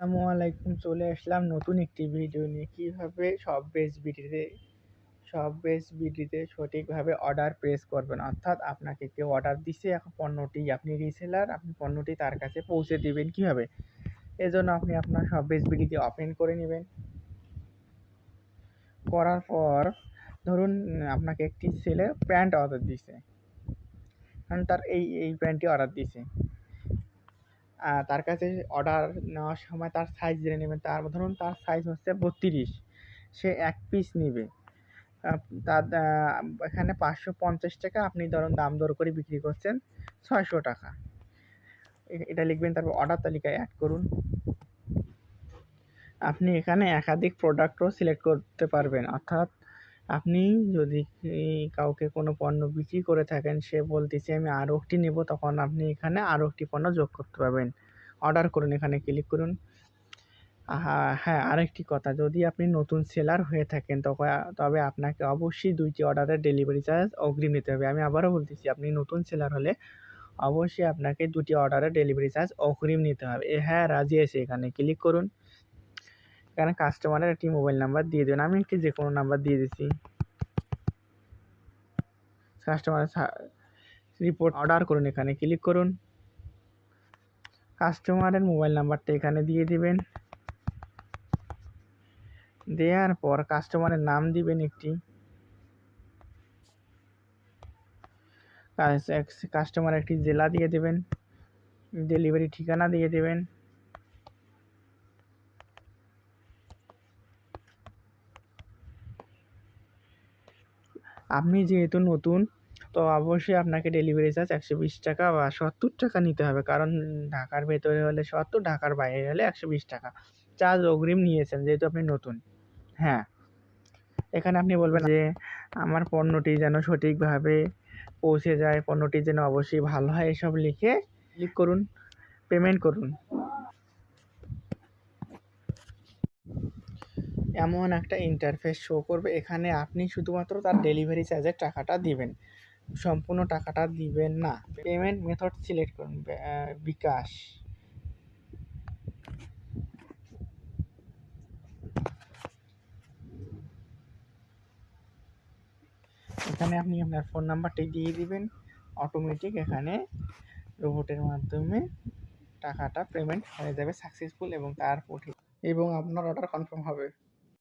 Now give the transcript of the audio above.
আসসালামু আলাইকুম, চলে আসলাম নতুন একটি ভিডিও নিয়ে। কীভাবে সব বেস বিটিতে সব বেস বিটিতে সঠিকভাবে অর্ডার প্রেস করবেন? অর্থাৎ আপনাকে কেউ অর্ডার দিছে, এখন পণ্যটি আপনি রিসেলার আপনি পণ্যটি তার কাছে পৌঁছে দিবেন কীভাবে? এজন্য আপনি আপনার সব বেস বিটিতে ওপেন করে নেবেন। করার পর, ধরুন, আপনাকে একটি ছেলে প্যান্ট অর্ডার দিছে। কারণ তার এই এই প্যান্টটি অর্ডার দিছে। তার কাছে অর্ডার নেওয়ার সময় তার সাইজ জেনে নেবেন। তার ধরুন তার সাইজ হচ্ছে বত্রিশ। সে এক পিস নেবে। তার এখানে পাঁচশো পঞ্চাশ টাকা আপনি ধরুন দাম দর করে বিক্রি করছেন ছয়শো টাকা। এটা লিখবেন, তারপর অর্ডার তালিকায় অ্যাড করুন। আপনি এখানে একাধিক প্রোডাক্টও সিলেক্ট করতে পারবেন। অর্থাৎ আপনি যদি কাউকে কোনো পণ্য বিক্রি করে থাকেন, সে বলতেছে, আমি আরও একটি নেব। তখন আপনি এখানে আরও একটি পণ্য যোগ করতে পারবেন। অর্ডার করুন, এখানে ক্লিক করুন। হ্যাঁ আরেকটি কথা, যদি আপনি নতুন সেলার হয়ে থাকেন তখন তবে আপনাকে অবশ্যই দুইটি অর্ডারের ডেলিভারি চার্জ অগ্রিম নিতে হবে। আমি আবারও বলতেছি, আপনি নতুন সেলার হলে অবশ্যই আপনাকে দুটি অর্ডারের ডেলিভারি চার্জ অগ্রিম নিতে হবে। হ্যাঁ রাজি আছে, এখানে ক্লিক করুন। এখানে কাস্টমারের একটি মোবাইল নাম্বার দিয়ে দেবেন। আমি একটি যে কোনো নাম্বার দিয়ে দিচ্ছি কাস্টমার রিপোর্ট অর্ডার করুন এখানে ক্লিক করুন। কাস্টমারের মোবাইল নাম্বারটা এখানে দিয়ে দিবেন। দেওয়ার পর কাস্টমারের নাম দিবেন একটি। কাস্টমার একটি জেলা দিয়ে দেবেন। ডেলিভারি ঠিকানা দিয়ে দেবেন। আপনি যেহেতু নতুন, তো অবশ্যই আপনাকে ডেলিভারি চার্জ একশো বিশ টাকা বা সত্তর টাকা নিতে হবে। কারণ ঢাকার ভেতরে হলে সত্তর, ঢাকার বাইরে হলে একশো বিশ টাকা। চার্জ অগ্রিম নিয়েছেন, যেহেতু আপনি নতুন। হ্যাঁ। এখানে আপনি বলবেন যে, আমার পণ্যটি যেন সঠিকভাবে পৌঁছে যায়। পণ্যটি যেন অবশ্যই ভালো হয়, এসব লিখে ক্লিক করুন পেমেন্ট করুন। এমন একটা ইন্টারফেস শো করবে, এখানে আপনি শুধুমাত্র তার ডেলিভারি চার্জের টাকাটা দিবেন। সম্পূর্ণ টাকাটা দিবেন না। পেমেন্ট মেথড সিলেক্ট করুন বিকাশ। এখানে আপনি আপনার ফোন নাম্বারটি দিয়ে দিবেন। অটোমেটিক এখানে রোবটের মাধ্যমে টাকাটা পেমেন্ট হয়ে যাবে সাকসেসফুল এবং তার এবং আপনার অর্ডার কনফার্ম হবে।